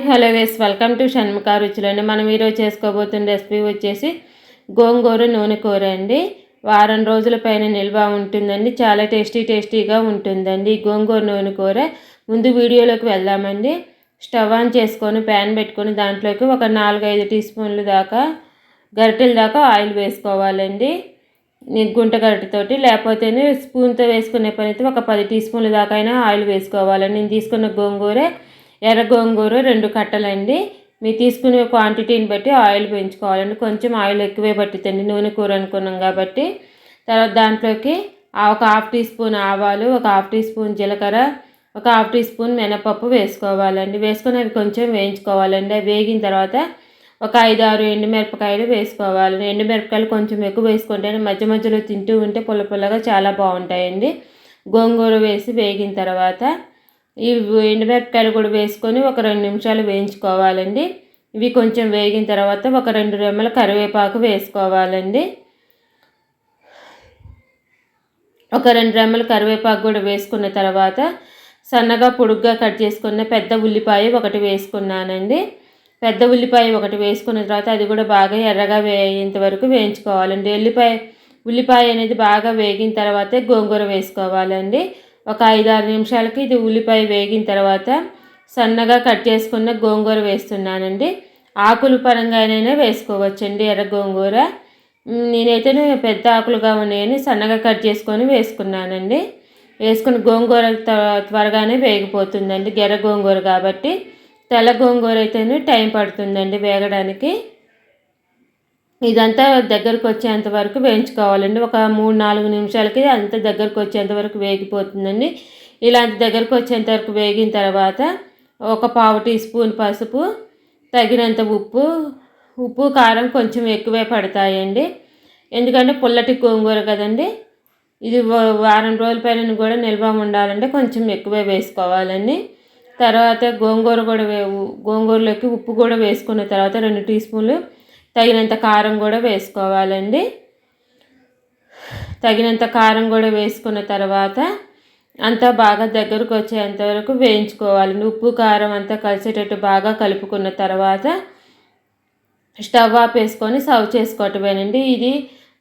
Hello ways welcome to Shanmukha రుచులండి. మనం ఈరోజు చేసుకోబోతున్న రెసిపీ వచ్చేసి గోంగూర నూనె కూర అండి. వారం రోజుల పైన నిల్వ ఉంటుందండి. చాలా టేస్టీ టేస్టీగా ఉంటుందండి గోంగూర నూనె కూర. ముందు వీడియోలోకి వెళ్దామండి. స్టవ్ ఆన్ చేసుకొని ప్యాన్ పెట్టుకొని దాంట్లోకి ఒక నాలుగైదు టీ స్పూన్లు దాకా గరిటెల దాకా ఆయిల్ వేసుకోవాలండి. గుంట గరిటెతోటి లేకపోతే స్పూన్తో వేసుకునే పని అయితే ఒక పది టీ స్పూన్ల దాకా అయినా ఆయిల్ వేసుకోవాలండి. నేను తీసుకున్న గోంగూర ఎర్ర గోంగూర రెండు కట్టలండి. మీరు తీసుకునే క్వాంటిటీని బట్టి ఆయిల్ పెంచుకోవాలండి కొంచెం ఆయిల్ ఎక్కువే పట్టిద్దండి. నూనె కూర అనుకున్నాం కాబట్టి. తర్వాత దాంట్లోకి ఒక హాఫ్ టీ స్పూన్ ఆవాలు ఒక హాఫ్ టీ స్పూన్ జీలకర్ర ఒక హాఫ్ టీ స్పూన్ మినపప్పు వేసుకోవాలండి. వేసుకొని అవి కొంచెం వేయించుకోవాలండి. అవి వేగిన తర్వాత ఒక ఐదు ఆరు ఎండుమిరపకాయలు వేసుకోవాలి ఎండుమిరపకాయలు కొంచెం ఎక్కువ వేసుకుంటే మధ్య మధ్యలో తింటూ ఉంటే పుల్ల పుల్లగా చాలా బాగుంటాయండి. గోంగూర వేసి వేగిన తర్వాత ఈ ఎండుమిరపకాయలు కూడా వేసుకొని ఒక రెండు నిమిషాలు వేయించుకోవాలండి. ఇవి కొంచెం వేగిన తర్వాత ఒక రెండు రెమ్మల కరివేపాకు వేసుకోవాలండి. ఒక రెండు రెమ్మల కరివేపాకు కూడా వేసుకున్న తర్వాత సన్నగా పొడుగ్గా కట్ చేసుకున్న పెద్ద ఉల్లిపాయ ఒకటి వేసుకున్నానండి. పెద్ద ఉల్లిపాయ ఒకటి వేసుకున్న తర్వాత అది కూడా బాగా ఎర్రగా వేయేంత వరకు వేయించుకోవాలండి. ఉల్లిపాయ ఉల్లిపాయ అనేది బాగా వేగిన తర్వాతే గోంగూర వేసుకోవాలండి. ఒక ఐదు ఆరు నిమిషాలకి ఇది ఉల్లిపాయ వేగిన తర్వాత సన్నగా కట్ చేసుకున్న గోంగూర వేస్తున్నానండి. ఆకులు పరంగానైనా వేసుకోవచ్చండి ఎర్ర గోంగూర. నేనైతే పెద్ద ఆకులుగా ఉన్నాయని సన్నగా కట్ చేసుకొని వేసుకున్నానండి. వేసుకుని గోంగూర త్వరగానే వేగిపోతుందండి గెర్ర గోంగూర కాబట్టి. తెల్ల గోంగూర అయితేనే టైం పడుతుందండి వేగడానికి. ఇదంతా దగ్గరకు వచ్చేంత వరకు వేయించుకోవాలండి. ఒక మూడు నాలుగు నిమిషాలకి అంత దగ్గరకు వచ్చేంత వరకు వేగిపోతుందండి. ఇలాంటి దగ్గరకు వచ్చేంత వరకు వేగిన తర్వాత ఒక పావు టీ స్పూన్ పసుపు తగినంత ఉప్పు ఉప్పు కారం కొంచెం ఎక్కువే పడతాయండి. ఎందుకంటే పుల్లటి గోంగూర కదండి. ఇది వారం రోజుల పైన కూడా నిల్వ ఉండాలంటే కొంచెం ఎక్కువే వేసుకోవాలండి. తర్వాత గోంగూర కూడా గోంగూరలోకి ఉప్పు కూడా వేసుకున్న తర్వాత రెండు టీ స్పూన్లు తగినంత కారం కూడా వేసుకోవాలండి. తగినంత కారం కూడా వేసుకున్న తర్వాత అంతా బాగా దగ్గరకు వచ్చేంత వరకు వేయించుకోవాలండి ఉప్పు కారం అంతా కలిసేటట్టు బాగా కలుపుకున్న తర్వాత స్టవ్ ఆఫ్ వేసుకొని సర్వ్ చేసుకోవటమేనండి. ఇది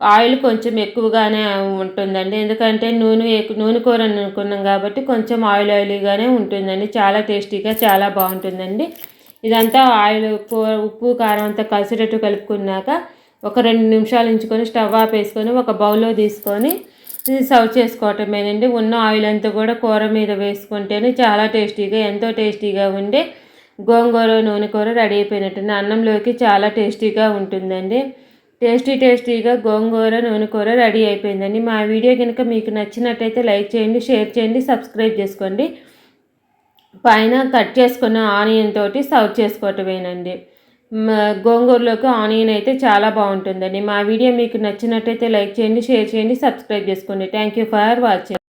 ఆయిల్ కొంచెం ఎక్కువగానే ఉంటుందండి. ఎందుకంటే నూనె నూనె కూర అనుకున్నాం కాబట్టి కొంచెం ఆయిల్ ఆయిల్గానే ఉంటుందండి. చాలా టేస్టీగా చాలా బాగుంటుందండి. ఇదంతా ఆయిల్ ఉప్పు కారం అంతా కలిసేటట్టు కలుపుకున్నాక ఒక రెండు నిమిషాలు ఉంచుకొని స్టవ్ ఆఫ్ వేసుకొని ఒక బౌల్లో తీసుకొని సర్వ్ చేసుకోవటమేనండి ఉన్న ఆయిల్ అంతా కూడా కూర మీద వేసుకుంటేనే చాలా టేస్టీగా ఎంతో టేస్టీగా ఉండే గోంగూర నూనె కూర రెడీ అయిపోయినట్టు అన్నంలోకి చాలా టేస్టీగా ఉంటుందండి. టేస్టీ టేస్టీగా గోంగూర నూనె కూర రెడీ అయిపోయిందండి. మా వీడియో కనుక మీకు నచ్చినట్టయితే లైక్ చేయండి షేర్ చేయండి సబ్స్క్రైబ్ చేసుకోండి. పైన కట్ చేసుకున్న ఆనియన్ తోటి సర్వ్ చేసుకోవటమేనండి. గోంగూరలోకి ఆనియన్ అయితే చాలా బాగుంటుందండి. మా వీడియో మీకు నచ్చినట్టయితే లైక్ చేయండి షేర్ చేయండి సబ్స్క్రైబ్ చేసుకోండి. Thank you for watching.